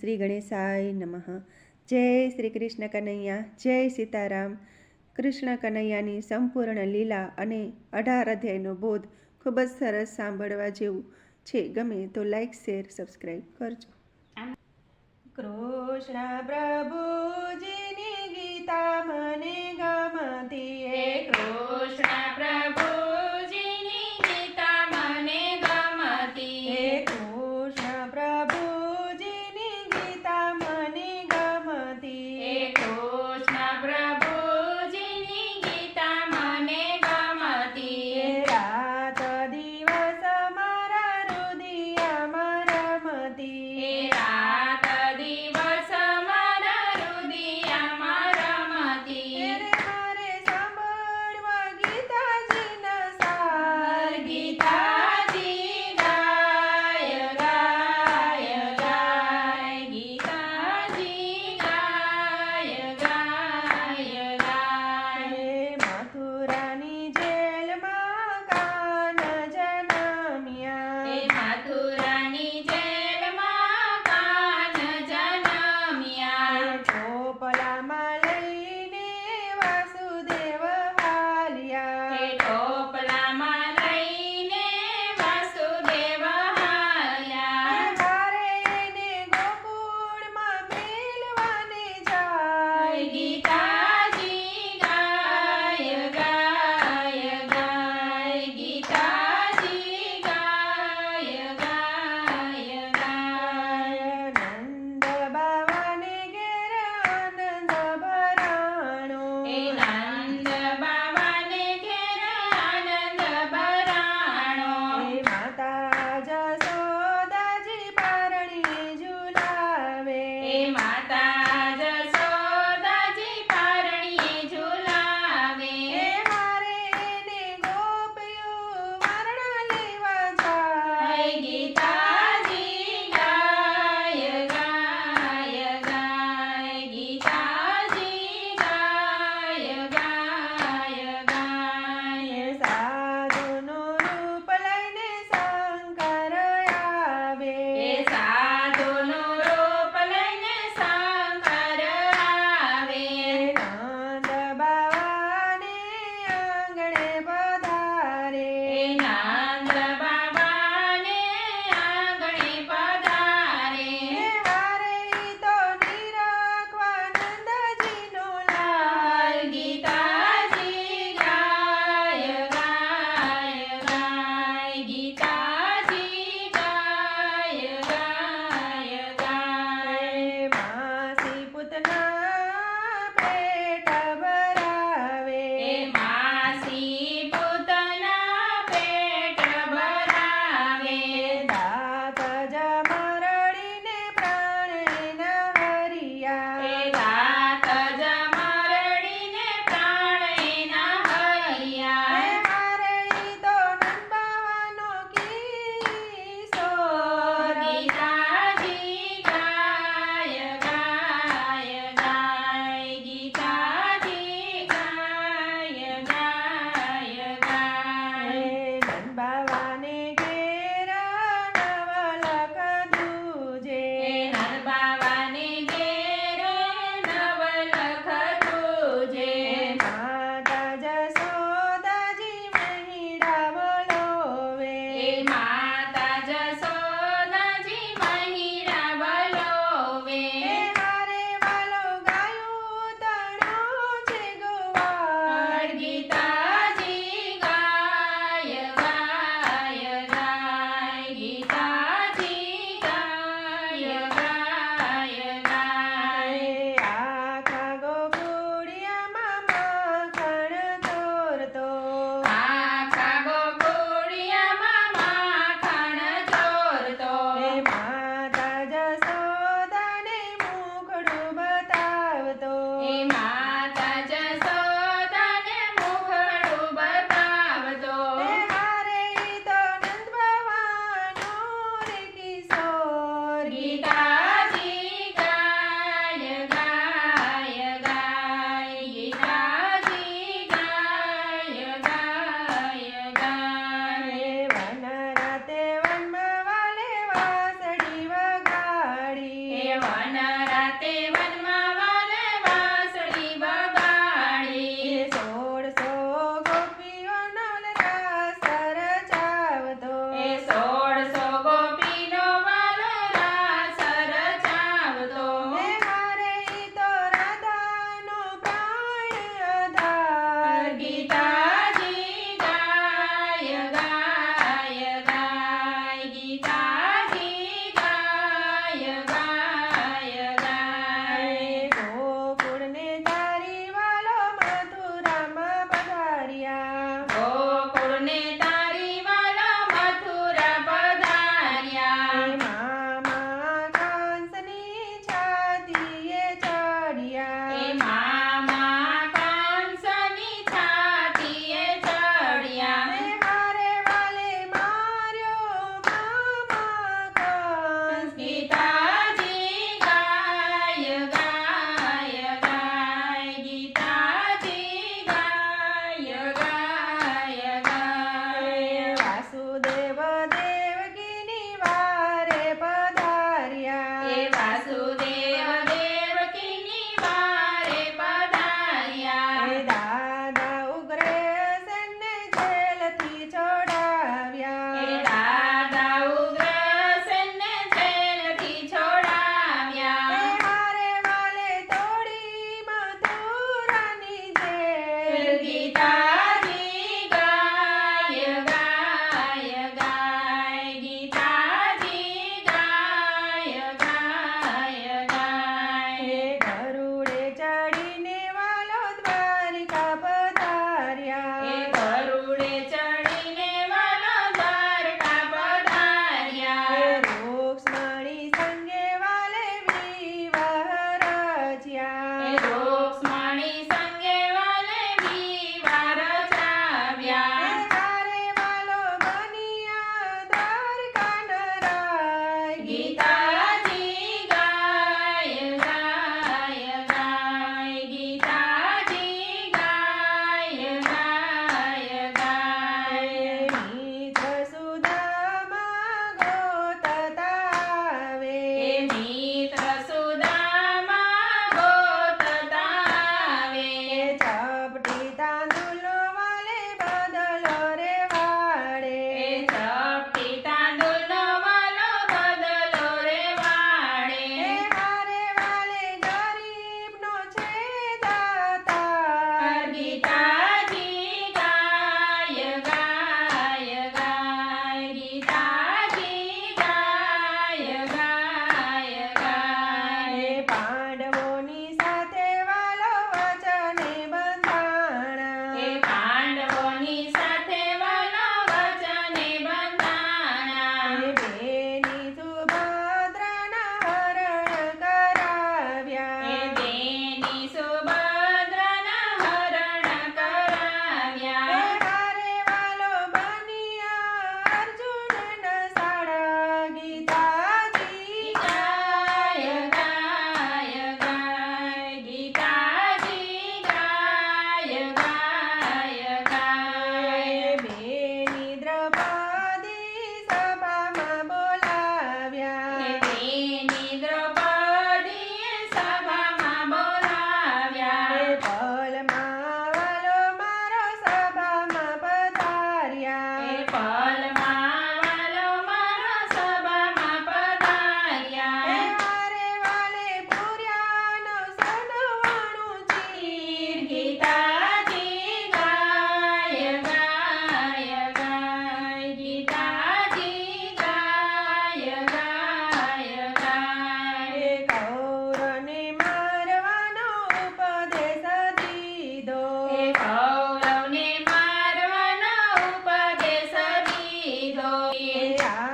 શ્રી ગણેશાય નમઃ. જય શ્રી કૃષ્ણ કનૈયા, જય સીતારામ. કૃષ્ણ કનૈયાની સંપૂર્ણ લીલા અને અઢાર અધ્યાયનો બોધ ખૂબ જ સરસ સાંભળવા જેવું છે. ગમે તો લાઈક શેર સબસ્ક્રાઈબ કરજો. કૃષ્ણ પ્રભુજીની ગીતા મને ગમતી Hello. Yeah.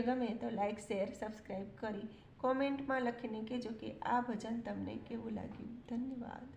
ગમે તો લાઈક શેર સબસ્ક્રાઈબ કરી કોમેન્ટમાં લખીને કહેજો કે આ ભજન તમને કેવું લાગ્યું? ધન્યવાદ.